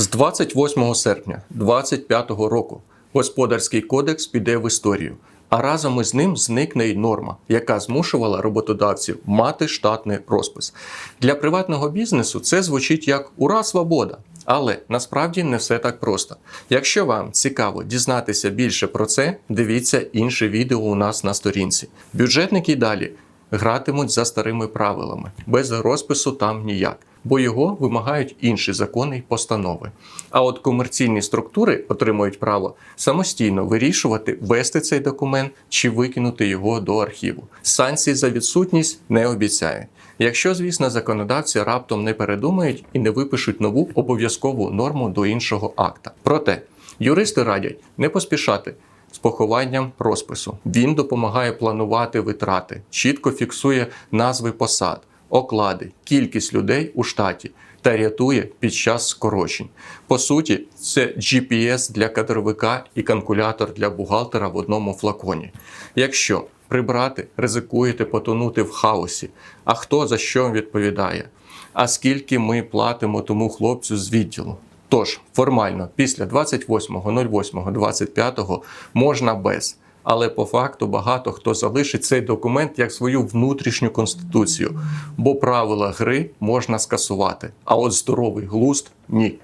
З 28 серпня 2025 року господарський кодекс піде в історію, а разом із ним зникне й норма, яка змушувала роботодавців мати штатний розпис. Для приватного бізнесу це звучить як ура, свобода. Але насправді не все так просто. Якщо вам цікаво дізнатися більше про це, дивіться інше відео у нас на сторінці. Бюджетники й далі гратимуть за старими правилами, без розпису там ніяк, бо його вимагають інші закони й постанови. А от комерційні структури отримують право самостійно вирішувати, вести цей документ чи викинути його до архіву. Санкцій за відсутність не обіцяють. Якщо, звісно, законодавці раптом не передумають і не випишуть нову обов'язкову норму до іншого акта. Проте юристи радять не поспішати з похованням розпису. Він допомагає планувати витрати, чітко фіксує назви посад, оклади, кількість людей у штаті та рятує під час скорочень. По суті, це GPS для кадровика і калькулятор для бухгалтера в одному флаконі. Якщо прибрати, ризикуєте потонути в хаосі. А хто за що відповідає? А скільки ми платимо тому хлопцю з відділу? Тож, формально, після 28.08.25 можна без. Але по факту багато хто залишить цей документ як свою внутрішню конституцію, бо правила гри можна скасувати, а от здоровий глузд ні.